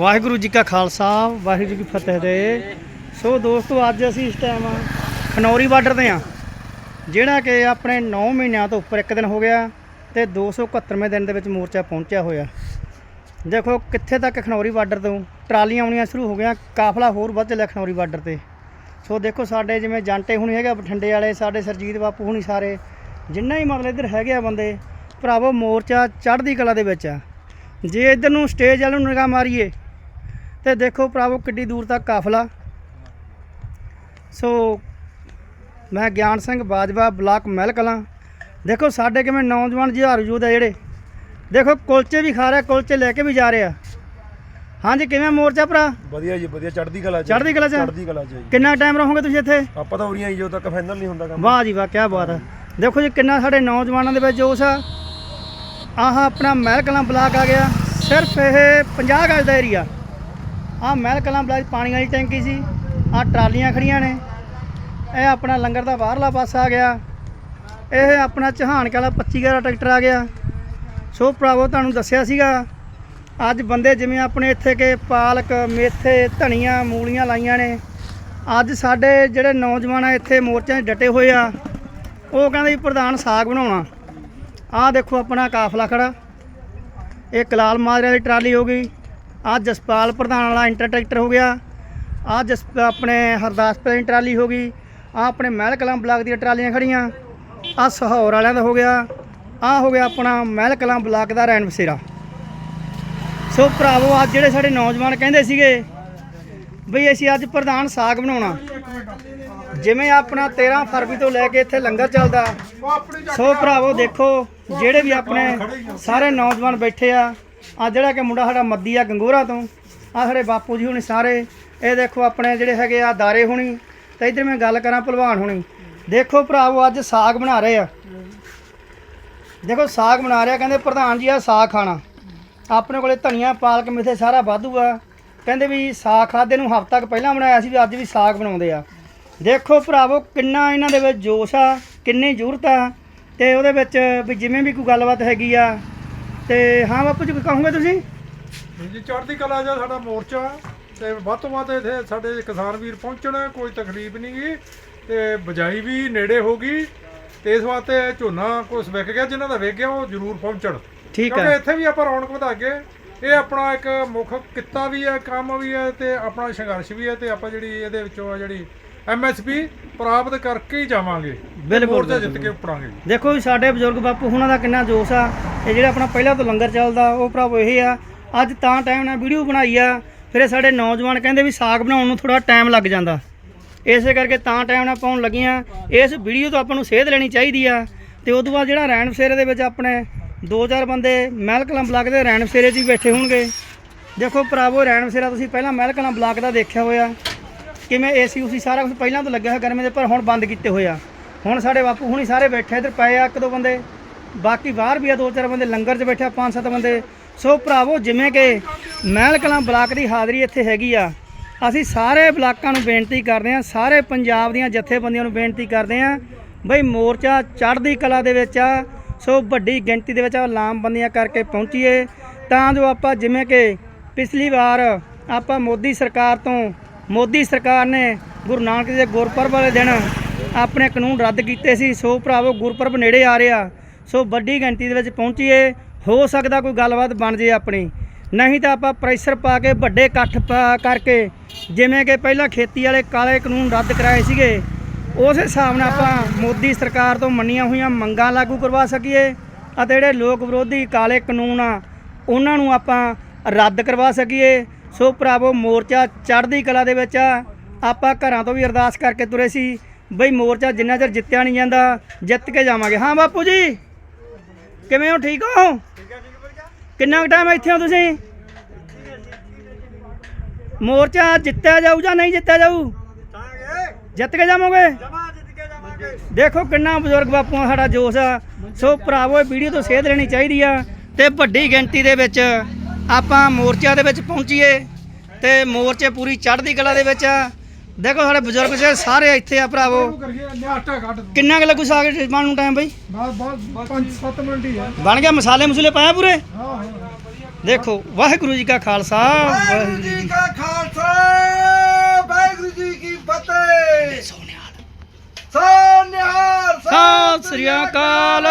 ਵਾਹਿਗੁਰੂ ਜੀ ਕਾ ਖਾਲਸਾ, ਵਾਹਿਗੁਰੂ ਜੀ ਕੀ ਫਤਿਹ ਦੇ। ਸੋ ਦੋਸਤੋ, ਅੱਜ ਅਸੀਂ ਇਸ ਟਾਈਮ ਖਨੌਰੀ ਬਾਰਡਰ ਤੇ ਆ ਜਿਹੜਾ ਕਿ ਆਪਣੇ 9 ਮਹੀਨਿਆਂ ਤੋਂ ਉੱਪਰ ਇੱਕ ਦਿਨ ਹੋ ਗਿਆ ਤੇ 271ਵੇਂ ਦਿਨ ਦੇ ਵਿੱਚ ਮੋਰਚਾ ਪਹੁੰਚਿਆ ਹੋਇਆ। ਦੇਖੋ, ਕਿੱਥੇ ਤੱਕ ਖਨੌਰੀ ਬਾਰਡਰ ਤੋਂ ਟਰਾਲੀਆਂ ਆਉਣੀਆਂ ਸ਼ੁਰੂ ਹੋ ਗਈਆਂ, ਕਾਫਲਾ ਹੋਰ ਵੱਧ ਚੱਲਿਆ ਖਨੌਰੀ ਬਾਰਡਰ ਤੇ। ਸੋ ਦੇਖੋ, ਸਾਡੇ ਜਿਵੇਂ ਜਾਂਟੇ ਹੁਣੀ ਹੈਗਾ ਬਠਿੰਡੇ ਵਾਲੇ, ਸਾਡੇ ਸਰਜੀਤ ਬਾਪੂ ਹੁਣੀ ਸਾਰੇ, ਜਿੰਨਾ ਹੀ ਮਤਲਬ ਇੱਧਰ ਹੈਗੇ ਆ ਬੰਦੇ, ਭਰਾਵੋ, ਮੋਰਚਾ ਚੜ੍ਹਦੀ ਕਲਾ ਦੇ ਵਿੱਚ ਆ। ਜੇ ਇੱਧਰ ਨੂੰ ਸਟੇਜ ਵਾਲ ਨੂੰ ਨਿਗਾਹ ਮਾਰੀਏ ਤੇ ਦੇਖੋ ਭਰਾਵੋ ਕਿੱਡੀ ਦੂਰ ਤੱਕ ਕਾਫਲਾ। ਸੋ ਮੈਂ ਗਿਆਨ ਸਿੰਘ ਬਾਜਵਾ ਬਲਾਕ ਮਹਿਲ ਕਲਾਂ। ਦੇਖੋ ਸਾਡੇ ਕਿਵੇਂ ਨੌਜਵਾਨ ਜੁਝਾਰੂ ਯੂਥ ਆ ਜਿਹੜੇ। ਦੇਖੋ ਕੁਲਚੇ ਵੀ ਖਾ ਰਿਹਾ ਕੁਲਚੇ ਲੈ ਕੇ ਵੀ ਜਾ ਰਿਹਾ। ਹਾਂਜੀ ਕਿਵੇਂ ਮੋਰਚਾ ਭਰਾ? ਵਧੀਆ ਜੀ ਵਧੀਆ। ਚੜ੍ਹਦੀ ਕਲਾ ਚ ਚੜ੍ਹਦੀ ਕਲਾ 'ਚ? ਚੜ੍ਹਦੀ ਕਲਾ ਚ ਜੀ। ਕਿੰਨਾ ਟਾਈਮ ਰਹੋਗੇ ਤੁਸੀਂ ਇੱਥੇ? ਆਪਾਂ ਤਾਂ ਉਰੀਆਂ ਹੀ ਜਦੋਂ ਤੱਕ ਫਾਈਨਲ ਨਹੀਂ ਹੁੰਦਾ ਕੰਮ। ਵਾਹ ਜੀ ਵਾਹ ਕੀ ਬਾਤ ਹੈ ਦੇਖੋ ਜੀ ਕਿੰਨਾ ਸਾਡੇ ਨੌਜਵਾਨਾਂ ਦੇ ਵਿੱਚ ਜੋਸ਼ ਆ। ਆਹ ਆਪਣਾ ਮਹਿਲ ਕਲਾਂ ਬਲਾਕ ਆ ਗਿਆ। ਸਿਰਫ ਇਹ 50 ਗਜ ਦਾ ਏਰੀਆ ਆਹ ਮਹਿਲ ਕਲਾਂ ਬਲਾਕ ਪਾਣੀ ਵਾਲੀ ਟੈਂਕੀ ਸੀ। ਆਹ ਟਰਾਲੀਆਂ ਖੜੀਆਂ ਨੇ। ਇਹ ਆਪਣਾ ਲੰਗਰ ਦਾ ਬਾਹਰਲਾ ਪਾਸਾ ਆ ਗਿਆ। ਇਹ ਆਪਣਾ ਚਹਾਨ ਵਾਲਾ 25 ਗਰਾ ਟਰੈਕਟਰ ਆ ਗਿਆ। ਸੋ ਭਰਾਵੋ, ਤੁਹਾਨੂੰ ਦੱਸਿਆ ਸੀਗਾ, ਅੱਜ ਬੰਦੇ ਜਿਵੇਂ ਆਪਣੇ ਇੱਥੇ ਕੇ ਪਾਲਕ, ਮੇਥੇ, ਧਨੀਆ, ਮੂਲੀਆਂ ਲਾਈਆਂ ਨੇ। ਅੱਜ ਸਾਡੇ ਜਿਹੜੇ ਨੌਜਵਾਨ ਆ ਇੱਥੇ ਮੋਰਚਿਆਂ 'ਚ ਡਟੇ ਹੋਏ ਆ, ਉਹ ਕਹਿੰਦੇ ਪ੍ਰਧਾਨ ਸਾਗ ਬਣਾਉਣਾ। ਆਹ ਦੇਖੋ ਆਪਣਾ ਕਾਫਲਾ ਖੜਾ। ਇਹ ਕਲਾਲ ਮਾਜਰੇ ਦੀ ਟਰਾਲੀ ਹੋ ਗਈ। ਆਹ ਜਸਪਾਲ ਪ੍ਰਧਾਨ ਵਾਲਾ ਇੰਟਰ ਟਰੈਕਟਰ ਹੋ ਗਿਆ। ਆਹ ਜਸ ਆਪਣੇ ਹਰਦਾਸਪੁਰ ਦੀ ਟਰਾਲੀ ਹੋ ਗਈ। ਆਹ ਆਪਣੇ ਮਹਿਲ ਕਲਾਂ ਬਲਾਕ ਦੀਆਂ ਟਰਾਲੀਆਂ ਖੜੀਆਂ। ਆਹ ਸਹੌਰ ਵਾਲਿਆਂ ਦਾ ਹੋ ਗਿਆ। ਆਹ ਹੋ ਗਿਆ ਆਪਣਾ ਮਹਿਲ ਕਲਾਂ ਬਲਾਕ ਦਾ ਰੈਣ ਬਸੇਰਾ ਸੋ ਭਰਾਵੋ, ਅੱਜ ਜਿਹੜੇ ਸਾਡੇ ਨੌਜਵਾਨ ਕਹਿੰਦੇ ਸੀਗੇ ਬਈ ਅਸੀਂ ਅੱਜ ਪ੍ਰਧਾਨ ਸਾਗ ਬਣਾਉਣਾ। ਜਿਵੇਂ ਆਪਣਾ 13 ਫਰਵਰੀ ਤੋਂ ਲੈ ਕੇ ਇੱਥੇ ਲੰਗਰ ਚੱਲਦਾ। ਸੋ ਭਰਾਵੋ, ਦੇਖੋ, ਜਿਹੜੇ ਵੀ ਆਪਣੇ ਸਾਰੇ ਨੌਜਵਾਨ ਬੈਠੇ ਆ ਆ ਜਿਹੜਾ ਕਿ ਮੁੰਡਾ ਸਾਡਾ ਮੱਦੀ ਆ ਗੰਗੋਰਾ ਤੋਂ। ਆ ਸਾਡੇ ਬਾਪੂ ਜੀ ਹੁਣੀ ਸਾਰੇ। ਇਹ ਦੇਖੋ ਆਪਣੇ ਜਿਹੜੇ ਹੈਗੇ ਆ ਦਾਰੇ ਹੁਣੀ। ਤੇ ਇਧਰ ਮੈਂ ਗੱਲ ਕਰਾਂ ਭਲਵਾਨ ਹੁਣੀ। ਦੇਖੋ ਭਰਾਵੋ, ਅੱਜ ਸਾਗ ਬਣਾ ਰਹੇ ਆ। ਦੇਖੋ ਸਾਗ ਬਣਾ ਰਿਹਾ। ਕਹਿੰਦੇ ਪ੍ਰਧਾਨ ਜੀ ਆ ਸਾਗ ਖਾਣਾ। ਆਪਣੇ ਕੋਲੇ ਧਨੀਆ, ਪਾਲਕ, ਮਿੱਥੇ ਸਾਰਾ ਵਾਧੂ ਆ। ਕਹਿੰਦੇ ਵੀ ਸਾਗ ਖਾਦੇ ਨੂੰ ਹਫ਼ਤਾ ਕੁ ਪਹਿਲਾਂ ਬਣਾਇਆ ਸੀ ਵੀ ਅੱਜ ਵੀ ਸਾਗ ਬਣਾਉਂਦੇ ਆ। ਦੇਖੋ ਭਰਾਵੋ, ਕਿੰਨਾ ਇਹਨਾਂ ਦੇ ਵਿੱਚ ਜੋਸ਼ ਆ, ਕਿੰਨੀ ਜ਼ਰੂਰਤ ਆ। ਤੇ ਉਹਦੇ ਵਿੱਚ ਵੀ ਜਿਵੇਂ ਵੀ ਕੋਈ ਗੱਲਬਾਤ ਹੈਗੀ ਆ ਤੇ ਹਾਂ ਬਾਪੂ ਜੀ ਕਹੋਗੇ ਤੁਸੀਂ? ਜੀ ਚੜ੍ਹਦੀ ਕਲਾ ਜਾ ਸਾਡਾ ਮੋਰਚਾ ਤੇ ਵੱਧ ਤੋਂ ਵੱਧ ਇੱਥੇ ਸਾਡੇ ਕਿਸਾਨ ਵੀਰ ਪਹੁੰਚਣ ਕੋਈ ਤਕਲੀਫ ਨਹੀਂ ਗੀ ਤੇ ਬਜਾਈ ਵੀ ਨੇੜੇ ਹੋ ਗਈ। ਤੇ ਇਸ ਵਾਸਤੇ ਝੋਨਾ ਕੁਛ ਵਿਕ ਗਿਆ ਜਿਨ੍ਹਾਂ ਦਾ ਵਿਕ ਗਿਆ ਉਹ ਜ਼ਰੂਰ ਪਹੁੰਚਣ। ਠੀਕ ਕਿਉਂਕਿ ਹੈ। ਇੱਥੇ ਵੀ ਆਪਾਂ ਰੌਣਕ ਵਧਾਗੇ ਇਹ ਆਪਣਾ ਇੱਕ ਮੁੱਖ ਕਿੱਤਾ ਵੀ ਹੈ ਕੰਮ ਵੀ ਹੈ ਤੇ ਆਪਣਾ ਸੰਘਰਸ਼ ਵੀ ਹੈ ਤੇ ਆਪਾਂ ਜਿਹੜੀ ਇਹਦੇ ਵਿੱਚੋਂ ਆ ਜਿਹੜੀ ਐਮਐਸਪੀ ਪ੍ਰਾਪਤ ਕਰਕੇ ਹੀ ਜਾਵਾਂਗੇ। ਬਿਲਕੁਲ, ਮੋਰਚਾ ਜਿੱਤ ਕੇ ਉਪੜਾਂਗੇ ਦੇਖੋ ਵੀ ਸਾਡੇ ਬਜ਼ੁਰਗ ਬਾਪੂ ਹੁਣਾਂ ਦਾ ਕਿੰਨਾ ਜੋਸ਼ ਆ। ਇਹ ਜਿਹੜਾ ਆਪਣਾ ਪਹਿਲਾਂ ਤੋਂ ਲੰਗਰ ਚੱਲਦਾ, ਉਹ ਭਰਾਵੋ ਇਹ ਆ, ਅੱਜ ਤਾਂ ਟਾਈਮ ਨਾਲ ਵੀਡੀਓ ਬਣਾਈ ਆ, ਫਿਰ ਸਾਡੇ ਨੌਜਵਾਨ ਕਹਿੰਦੇ ਵੀ ਸਾਗ ਬਣਾਉਣ ਨੂੰ ਥੋੜਾ ਟਾਈਮ ਲੱਗ ਜਾਂਦਾ। ਇਸੇ ਕਰਕੇ ਤਾਂ ਟਾਈਮ ਨਾਲ ਪਾਉਣ ਲੱਗੀਆਂ, ਇਸ ਵੀਡੀਓ ਤੋਂ ਆਪਾਂ ਨੂੰ ਸੇਧ ਲੈਣੀ ਚਾਹੀਦੀ ਆ। ਤੇ ਤੋਂ ਬਾਅਦ ਜਿਹੜਾ ਰੈਣ ਬਸੇਰੇ ਦੇ ਵਿੱਚ ਆਪਣੇ ਦੋ ਚਾਰ ਬੰਦੇ ਮਹਿਲ ਕਲਾਂ ਬਲਾਕ ਦੇ ਰੈਣ ਬਸੇਰੇ 'ਚ ਹੀ ਬੈਠੇ ਹੋਣਗੇ। ਦੇਖੋ ਭਰਾਵੋ ਰੈਣ ਬਸੇਰਾ ਤੁਸੀਂ ਪਹਿਲਾਂ ਮਹਿਲ ਕਲਾਂ ਬਲਾਕ ਦਾ ਦੇਖਿਆ ਹੋਇਆ। ਕਿਵੇਂ ਏਸੀ ਉਸੀ ਸਾਰਾ ਕੁਝ ਪਹਿਲਾਂ ਤੋਂ ਲੱਗਿਆ ਹੋਇਆ ਗਰਮੀ ਦੇ, ਪਰ ਹੁਣ ਬੰਦ ਕੀਤੇ ਹੋਏ ਆ। ਹੁਣ ਸਾਡੇ ਬਾਪੂ ਹੁਣੀ ਸਾਰੇ ਬੈਠੇ ਇੱਧਰ ਪਏ ਆ ਇੱਕ ਦੋ ਬੰਦੇ। ਬਾਕੀ ਬਾਹਰ ਵੀ ਆ, ਦੋ ਚਾਰ ਬੰਦੇ ਲੰਗਰ 'ਚ ਬੈਠੇ ਪੰਜ ਸੱਤ ਬੰਦੇ। ਸੋ ਭਰਾਵੋ, ਜਿਵੇਂ ਕਿ ਮਹਿਲ ਕਲਾਂ ਬਲਾਕ ਦੀ ਹਾਜ਼ਰੀ ਇੱਥੇ ਹੈਗੀ ਆ, ਅਸੀਂ ਸਾਰੇ ਬਲਾਕਾਂ ਨੂੰ ਬੇਨਤੀ ਕਰਦੇ ਆ ਸਾਰੇ ਪੰਜਾਬ ਦੀਆਂ ਜਥੇਬੰਦੀਆਂ ਨੂੰ ਬੇਨਤੀ ਕਰਦੇ ਆ ਬਈ ਮੋਰਚਾ ਚੜ੍ਹਦੀ ਕਲਾ ਦੇ ਵਿੱਚ ਆ, ਸੋ ਵੱਡੀ ਗਿਣਤੀ ਦੇ ਵਿੱਚ ਲਾਮਬੰਦੀਆਂ ਕਰਕੇ ਪਹੁੰਚੀਏ। ਤਾਂ ਜੋ ਆਪਾਂ ਜਿਵੇਂ ਕਿ ਪਿਛਲੀ ਵਾਰ ਆਪਾਂ ਮੋਦੀ ਸਰਕਾਰ ਤੋਂ, ਮੋਦੀ ਸਰਕਾਰ ਨੇ ਗੁਰੂ ਨਾਨਕ ਦੇ ਗੁਰਪੁਰਬ ਵਾਲੇ ਦਿਨ ਆਪਣੇ ਕਾਨੂੰਨ ਰੱਦ ਕੀਤੇ ਸੀ, ਸੋ ਭਰਾਵੋ, ਗੁਰਪੁਰਬ ਨੇੜੇ ਆ ਰਿਹਾ। ਸੋ ਵੱਡੀ ਗਿਣਤੀ ਦੇ ਵਿੱਚ ਪਹੁੰਚੀਏ, ਹੋ ਸਕਦਾ ਕੋਈ ਗੱਲਬਾਤ ਬਣ ਜੇ ਆਪਣੀ। ਨਹੀਂ ਤਾਂ ਆਪਾਂ ਪ੍ਰੈਸ਼ਰ ਪਾ ਕੇ ਵੱਡੇ ਇਕੱਠ ਕਰਕੇ, ਜਿਵੇਂ ਕਿ ਪਹਿਲਾਂ ਖੇਤੀ ਵਾਲੇ ਕਾਲੇ ਕਾਨੂੰਨ ਰੱਦ ਕਰਾਏ ਸੀਗੇ, ਉਸ ਹਿਸਾਬ ਨਾਲ ਆਪਾਂ ਮੋਦੀ ਸਰਕਾਰ ਤੋਂ ਮੰਨੀਆਂ ਹੋਈਆਂ ਮੰਗਾਂ ਲਾਗੂ ਕਰਵਾ ਸਕੀਏ ਅਤੇ ਜਿਹੜੇ ਲੋਕ ਵਿਰੋਧੀ ਕਾਲੇ ਕਾਨੂੰਨ ਆ, ਉਹਨਾਂ ਨੂੰ ਆਪਾਂ ਰੱਦ ਕਰਵਾ ਸਕੀਏ। ਸੋ ਭਰਾਵੋ, ਮੋਰਚਾ ਚੜ੍ਹਦੀ ਕਲਾ ਦੇ ਵਿੱਚ ਆ। ਆਪਾਂ ਘਰਾਂ ਤੋਂ ਵੀ ਅਰਦਾਸ ਕਰਕੇ ਤੁਰੇ ਸੀ, ਬਈ ਮੋਰਚਾ ਜਿੰਨਾ ਚਿਰ ਜਿੱਤਿਆ ਨਹੀਂ ਜਾਂਦਾ, ਜਿੱਤ ਕੇ ਜਾਵਾਂਗੇ। ਹਾਂ ਬਾਪੂ ਜੀ! ਕਿਵੇਂ ਹੋ? ਠੀਕ ਹੋ? ਕਿੰਨਾ ਟਾਈਮ ਇੱਥੇ ਹੋ ਤੁਸੀਂ? ਮੋਰਚਾ ਜਿੱਤਿਆ ਜਾਊ ਜਾਂ ਨਹੀਂ ਜਿੱਤਿਆ ਜਾਊ? ਜਿੱਤ ਕੇ ਜਾਵੋਗੇ? ਦੇਖੋ ਕਿੰਨਾ ਬਜ਼ੁਰਗ ਬਾਪੂਆਂ ਸਾਡਾ ਜੋਸ਼ ਆ। ਸੋ ਭਰਾਵੋ, ਇਹ ਵੀਡੀਓ ਤੋਂ ਸੇਧ ਲੈਣੀ ਚਾਹੀਦੀ ਆ ਤੇ ਵੱਡੀ ਗਿਣਤੀ ਦੇ ਵਿੱਚ ਆਪਾਂ ਮੋਰਚਿਆਂ ਦੇ ਵਿੱਚ ਪਹੁੰਚੀਏ ਤੇ ਮੋਰਚੇ ਪੂਰੀ ਚੜ੍ਹਦੀ ਕਲਾ ਦੇ ਵਿੱਚ ਆ। ਦੇਖੋ ਸਾਡੇ ਬਜ਼ੁਰਗ ਜੇ ਸਾਰੇ ਇੱਥੇ ਆ ਭਰਾਵੋ। ਕਿੰਨਾ ਕੁ ਲੱਗੂ ਸਾਗ ਬਣਨ ਨੂੰ ਟਾਈਮ ਬਈ? ਬਸ ਬਸ 5-7 ਮਿੰਟ ਹੀ ਆ। ਬਣ ਗਿਆ ਮਸਾਲੇ ਮਸੂਲੇ ਪਾਇਆ ਪੂਰੇ? ਹਾਂ ਦੇਖੋ ਵਾਹਿਗੁਰੂ ਜੀ ਕਾ ਖਾਲਸਾ ਵਾਹਿਗੁਰੂ ਜੀ ਕਾ ਖਾਲਸਾ ਵਾਹਿਗੁਰੂ ਜੀ ਕੀ ਫਤਿਹ। ਸੋਨਿਹਾਲ ਸੋਨਿਹਾਲ ਸਤਿ ਸ੍ਰੀ ਅਕਾਲ।